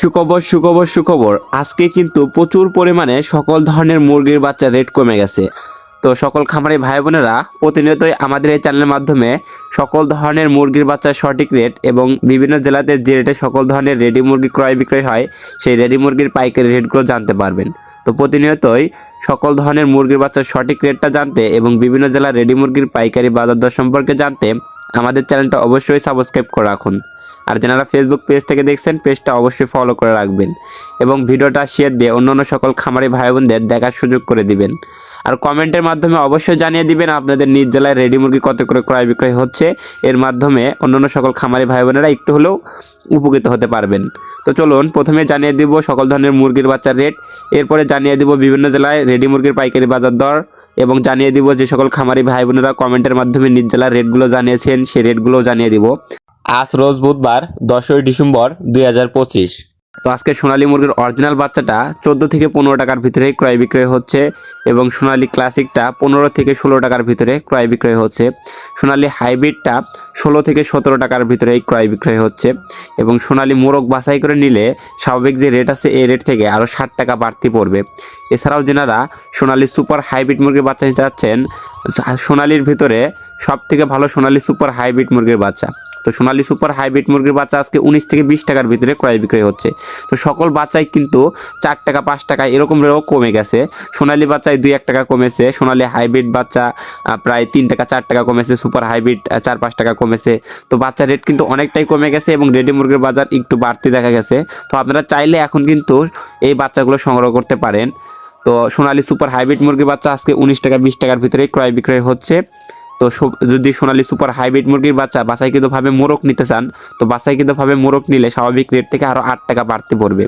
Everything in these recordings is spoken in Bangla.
সুখবর সুখবর সুখবর। আজকে কিন্তু প্রচুর পরিমাণে সকল ধরনের মুরগির বাচ্চা রেট কমে গেছে। তো সকল খামারি ভাই বোনেরা, প্রতিনিয়তই আমাদের এই চ্যানেলের মাধ্যমে সকল ধরনের মুরগির বাচ্চার সঠিক রেট এবং বিভিন্ন জেলাতে যে রেটে সকল ধরনের রেডি মুরগি ক্রয় বিক্রয় হয়, সেই রেডি মুরগির পাইকারি রেটগুলো জানতে পারবেন। তো প্রতিনিয়তই সকল ধরনের মুরগির বাচ্চার সঠিক রেটটা জানতে এবং বিভিন্ন জেলার রেডি মুরগির পাইকারি বাজার দর সম্পর্কে জানতে আমাদের চ্যানেলটা অবশ্যই সাবস্ক্রাইব করে রাখুন। আর যারা ফেসবুক পেজ থেকে দেখছেন পেজটা অবশ্যই ফলো করে রাখবেন এবং ভিডিওটা শেয়ার দিয়ে অন্যান্য সকল খামারি ভাই বোনদের দেখার সুযোগ করে দিবেন। আর কমেন্টের মাধ্যমে অবশ্যই জানিয়ে দিবেন আপনাদের নিজ জেলায় রেডি মুরগি কত করে ক্রয় বিক্রয় হচ্ছে। এর মাধ্যমে অন্যান্য সকল খামারি ভাই বোনেরা একটু হলেও উপকৃত হতে পারবেন। তো চলুন, প্রথমে জানিয়ে দিব সকল ধরনের মুরগির বাচ্চার রেট এরপরে জানিয়ে দিব বিভিন্ন জেলায় রেডি মুরগির পাইকারি বাজার দর এবং জানিয়ে দিব যে সকল খামারি ভাই বোনেরা কমেন্টের মাধ্যমে নিজ জেলার রেটগুলো জানিয়েছেন, সেই রেটগুলোও জানিয়ে দিব। আজ রোজ বুধবার, দশই ডিসেম্বর দুই হাজার পঁচিশ। তো আজকে সোনালী মুরগির অরিজিনাল বাচ্চাটা চোদ্দ থেকে পনেরো টাকার ভিতরে ক্রয় বিক্রয় হচ্ছে এবং সোনালী ক্লাসিকটা পনেরো থেকে ষোলো টাকার ভিতরে ক্রয় বিক্রয় হচ্ছে। সোনালী হাইব্রিডটা ষোলো থেকে সতেরো টাকার ভিতরে ক্রয় বিক্রয় হচ্ছে এবং সোনালী মোরগ বাছাই করে নিলে স্বাভাবিক যে রেট আছে, এই রেট থেকে আরও ষাট টাকা বাড়তি পড়বে। এছাড়াও যেনারা সোনালী সুপার হাইব্রিড মুরগির বাচ্চা নিতে চাচ্ছেন, সোনালীর ভিতরে সব থেকে ভালো সোনালী সুপার হাইব্রিড মুরগির বাচ্চা। তো সোনালী সুপার হাইব্রিড মুরগির বাচ্চা আজকে উনিশ থেকে বিশ টাকার ভিতরে ক্রয় বিক্রয় হচ্ছে। তো সকল বাচ্চাই কিন্তু চার টাকা, পাঁচ টাকা এরকম কমে গেছে। সোনালী বাচ্চায় দুই, এক টাকা কমেছে। সোনালী হাইব্রিড বাচ্চা প্রায় তিন টাকা, চার টাকা কমেছে। সুপার হাইব্রিড চার, পাঁচ টাকা কমেছে। তো বাচ্চার রেট কিন্তু অনেকটাই কমে গেছে এবং রেডি মুরগির বাজার একটু বাড়তি দেখা গেছে। তো আপনারা চাইলে এখন কিন্তু এই বাচ্চাগুলো সংগ্রহ করতে পারেন। তো সোনালী সুপার হাইব্রিড মুরগির বাচ্চা আজকে উনিশ টাকা, বিশ টাকার ভিতরে ক্রয় বিক্রয় হচ্ছে। তো যদি সোনালি সুপার হাইব্রিড মুরগির বাচ্চা বাছাইকৃতভাবে মোরগ নিতে চান, তো বাছাইকৃতভাবে মোরগ নিলে স্বাভাবিক রেট থেকে আরও আট টাকা বাড়তে পড়বে।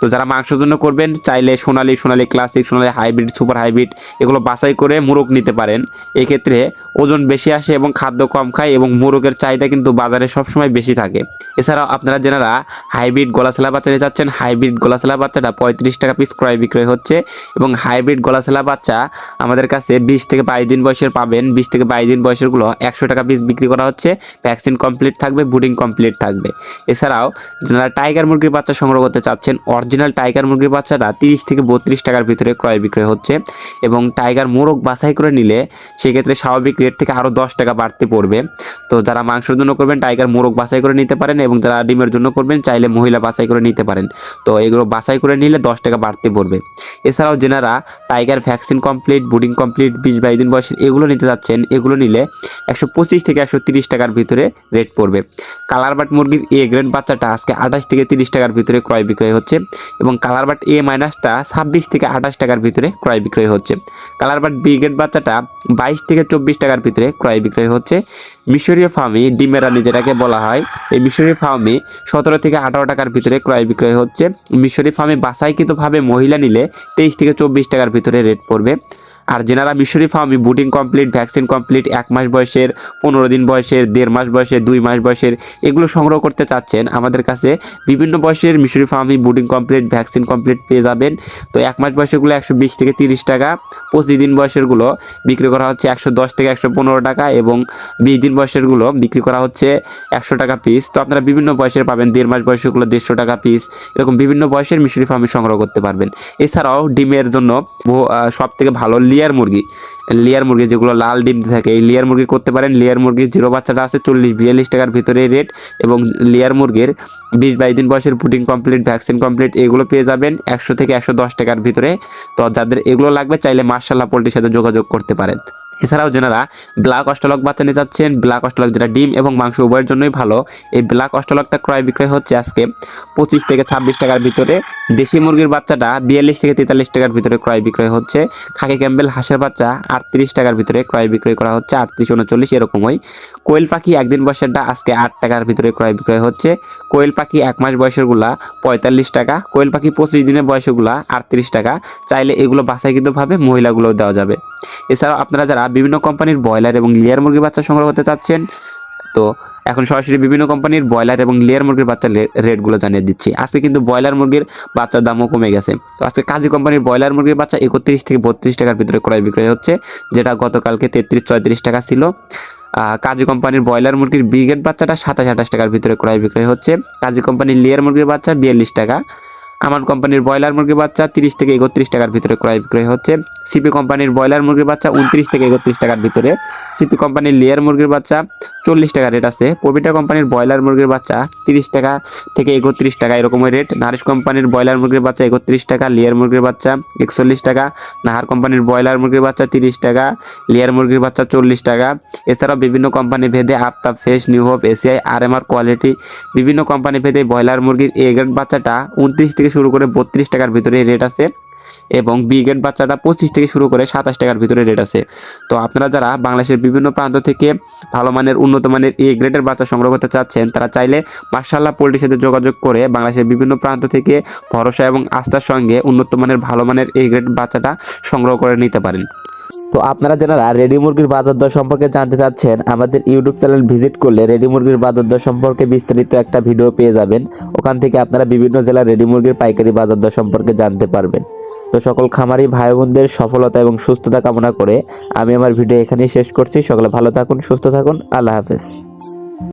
তো যারা মাংসের জন্য করবেন, চাইলে Sonali Sonali classic Sonali hybrid super hybrid এগুলো বাছাই করে মোরগ নিতে পারেন। এক্ষেত্রে ওজন বেশি আসে এবং খাদ্য কম খায় এবং মোরগের চাহিদা কিন্তু বাজারে সবসময় বেশি থাকে। এছাড়াও আপনারা যারা হাইব্রিড গলাছেলা বাচ্চা নিতে চাচ্ছেন, হাইব্রিড গলাছেলা বাচ্চাটা পঁয়ত্রিশ টাকা পিস ক্রয় বিক্রয় হচ্ছে এবং হাইব্রিড গলাছেলা বাচ্চা আমাদের কাছে বিশ থেকে বাইশ দিন বয়সের পাবেন। বিশ থেকে বাইশ দিন বয়সেরগুলো একশো টাকা পিস বিক্রি করা হচ্ছে। ভ্যাকসিন কমপ্লিট থাকবে বুডিং কমপ্লিট থাকবে। এছাড়াও যারা টাইগার মুরগির বাচ্চা সংগ্রহ করতে চাচ্ছেন, অরিজিনাল টাইগার মুরগির বাচ্চাটা তিরিশ থেকে বত্রিশ টাকার ভিতরে ক্রয় বিক্রয় হচ্ছে এবং টাইগার মোরগ বাছাই করে নিলে সেক্ষেত্রে স্বাভাবিক রেট থেকে আরও দশ টাকা বাড়তে পড়বে। তো যারা মাংসের জন্য করবেন, টাইগার মোরগ বাছাই করে নিতে পারেন এবং যারা ডিমের জন্য করবেন, চাইলে মহিলা বাছাই করে নিতে পারেন। তো এগুলো বাছাই করে নিলে দশ টাকা বাড়তে পড়বে। এছাড়াও যেনারা tiger vaccine complete brooding complete, বিশ বাইশ দিন বয়সের এগুলো নিতে যাচ্ছেন, এগুলো নিলে একশো পঁচিশ থেকে একশো তিরিশ টাকার ভিতরে রেট পড়বে। কালার বাট মুরগির এ গ্রেড বাচ্চাটা আজকে আঠাশ থেকে তিরিশ টাকার ভিতরে ক্রয় বিক্রয় হচ্ছে এবং কালার বাট এ মাইনাসটা ছাব্বিশ থেকে আঠাশ টাকার ভিতরে ক্রয় বিক্রয় হচ্ছে। কালার বাট বি গ্রেড বাচ্চাটা বাইশ থেকে চব্বিশ টাকার ভিতরে ক্রয় বিক্রয় হচ্ছে। মিশরীয় ফার্মি ডিমেরানি যেটাকে বলা হয়, এই মিশরীয় ফার্মি সতেরো থেকে আঠারো টাকার ভিতরে ক্রয় বিক্রয় হচ্ছে। মিশরি ফার্মে বাছাইকৃতভাবে মহিলা নিলে তেইশ থেকে চব্বিশ টাকার ভিতরে রেট পড়বে। আর যেনারা মিশরি ফার্মি বুটিং কমপ্লিট, ভ্যাকসিন কমপ্লিট, এক মাস বয়সের, পনেরো দিন বয়সের, দেড় মাস বয়সের, দুই মাস বয়সের এগুলো সংগ্রহ করতে চাচ্ছেন। আমাদের কাছে বিভিন্ন বয়সের মিশরি ফার্মি বুটিং কমপ্লিট, ভ্যাকসিন কমপ্লিট পেয়ে যাবেন। তো এক মাস বয়সেরগুলো একশো বিশ থেকে তিরিশ টাকা, পঁচিশ দিন বয়সেরগুলো বিক্রি করা হচ্ছে একশো দশ থেকে একশো পনেরো টাকা এবং বিশ দিন বয়সেরগুলো বিক্রি করা হচ্ছে একশো টাকা পিস তো আপনারা বিভিন্ন বয়সের পাবেন, দেড় মাস বয়সেরগুলো দেড়শো টাকা পিস এরকম বিভিন্ন বয়সের মিশরি ফার্মি সংগ্রহ করতে পারবেন। এছাড়াও ডিমের জন্য সব থেকে ভালো লিয়ার মুরগি। লেয়ার মুরগি যেগুলো লাল ডিম থাকে, এই লেয়ার মুরগি করতে পারেন। লেয়ার মুরগির জিরো বাচ্চাটা আছে চল্লিশ, বিয়াল্লিশ টাকার ভিতরে রেট এবং লেয়ার মুরগির বিশ বাইশ দিন বয়সের পুটিং কমপ্লিট ভ্যাকসিন কমপ্লিট এগুলো পেয়ে যাবেন একশো থেকে একশো দশ টাকার ভিতরে। তো যাদের এগুলো লাগবে, চাইলে মার্শাল্লাহ পোলট্রির সাথে যোগাযোগ করতে পারেন। এছাড়াও যেনারা ব্ল্যাক অস্টলক বাচ্চা নিতে চাচ্ছেন ব্ল্যাক অস্টলক যেটা ডিম এবং মাংস উভয়ের জন্যই ভালো। এই ব্ল্যাক অস্টলকটা ক্রয় বিক্রয় হচ্ছে আজকে পঁচিশ থেকে ছাব্বিশ টাকার ভিতরে। দেশি মুরগির বাচ্চাটা বিয়াল্লিশ থেকে তেতাল্লিশ টাকার ভিতরে ক্রয় বিক্রয় হচ্ছে। খাকি ক্যাম্বেল হাঁসের বাচ্চা আটত্রিশ টাকার ভিতরে ক্রয় বিক্রয় করা হচ্ছে, আটত্রিশ উনচল্লিশ এরকমই। কোয়েল পাখি একদিন বয়সেরটা আজকে আট টাকার ভিতরে ক্রয় বিক্রয় হচ্ছে। কোয়েল পাখি এক মাস বয়সেরগুলা পঁয়তাল্লিশ টাকা, কোয়েল পাখি পঁচিশ দিনের বয়সেরগুলা আটত্রিশ টাকা। চাইলে এগুলো বাছাইকৃতভাবে মহিলাগুলোও দেওয়া যাবে। এছাড়াও আপনারা যারা বিভিন্ন কোম্পানির ব্রয়লার এবং লেয়ার মুরগির বাচ্চা সংগ্রহ করতে চাচ্ছেন। তো এখন সরাসরি বিভিন্ন কোম্পানির ব্রয়লার এবং লেয়ার মুরগির বাচ্চার রেটগুলো জানিয়ে দিচ্ছি। আজকে কিন্তু ব্রয়লার মুরগির বাচ্চার দামও কমে গেছে। তো আজকে কাজী কোম্পানির ব্রয়লার মুরগির বাচ্চা একত্রিশ থেকে বত্রিশ টাকার ভিতরে ক্রয় বিক্রয় হচ্ছে, যেটা গতকালকে তেত্রিশ, চৌত্রিশ টাকা ছিল। কাজী কোম্পানির ব্রয়লার মুরগির ব্রিগেড বাচ্চাটা সাতাশ, আঠাশ টাকার ভিতরে ক্রয় বিক্রয় হচ্ছে। কাজী কোম্পানির লেয়ার মুরগির বাচ্চা বিয়াল্লিশ টাকা। আমান কোম্পানির ব্রয়লার মুরগির বাচ্চা তিরিশ থেকে একত্রিশ টাকার ভিতরে ক্রয় বিক্রয় হচ্ছে। সিপি কোম্পানির ব্রয়লার মুরগির বাচ্চা উনত্রিশ থেকে একত্রিশ টাকার ভিতরে। সিপি কোম্পানির লেয়ার মুরগির বাচ্চা চল্লিশ টাকা রেট আছে। পবিটা কোম্পানির ব্রয়লার মুরগির বাচ্চা তিরিশ টাকা থেকে একত্রিশ টাকা এরকমের রেট। নারিশ কোম্পানির ব্রয়লার মুরগির বাচ্চা একত্রিশ টাকা, লেয়ার মুরগির বাচ্চা একচল্লিশ টাকা। নাহার কোম্পানির ব্রয়লার মুরগির বাচ্চা তিরিশ টাকা, লেয়ার মুরগির বাচ্চা চল্লিশ টাকা। এছাড়াও বিভিন্ন কোম্পানি ভেদে আফতাব ফেস নিউ হোপ, এসিআই, আর এম আর কোয়ালিটি বিভিন্ন কোম্পানি ভেদে ব্রয়লার মুরগির এ গ্রেড বাচ্চাটা উনত্রিশ থেকে শুরু করে বত্রিশ টাকার ভিতরে রেট আছে এবং বি গ্রেড বাচ্চাটা পঁচিশ থেকে শুরু করে সাতাশ টাকার ভিতরে রেট আছে। তো আপনারা যারা বাংলাদেশের বিভিন্ন প্রান্ত থেকে ভালো মানের, উন্নত মানের এ গ্রেডের বাচ্চা সংগ্রহ করতে চাচ্ছেন, তারা চাইলে মার্শাল্লাহ পোল্ট্রির সাথে যোগাযোগ করে বাংলাদেশের বিভিন্ন প্রান্ত থেকে ভরসা এবং আস্থার সঙ্গে উন্নত মানের, ভালো মানের এ গ্রেড বাচ্চাটা সংগ্রহ করে নিতে পারেন। তো আপনারা যারা রেডি মুরগির বাজার দর সম্পর্কে জানতে চাচ্ছেন, আমাদের ইউটিউব চ্যানেল ভিজিট করলে রেডি মুরগির বাজার দর সম্পর্কে বিস্তারিত একটা ভিডিও পেয়ে যাবেন। ওখান থেকে আপনারা বিভিন্ন জেলার রেডি মুরগির পাইকারি বাজার দর সম্পর্কে জানতে পারবেন। তো সকল খামারি ভাই বোনদের সফলতা এবং সুস্থতা কামনা করে আমি আমার ভিডিও এখানেই শেষ করছি। সকলে ভালো থাকুন, সুস্থ থাকুন। আল্লাহ হাফেজ।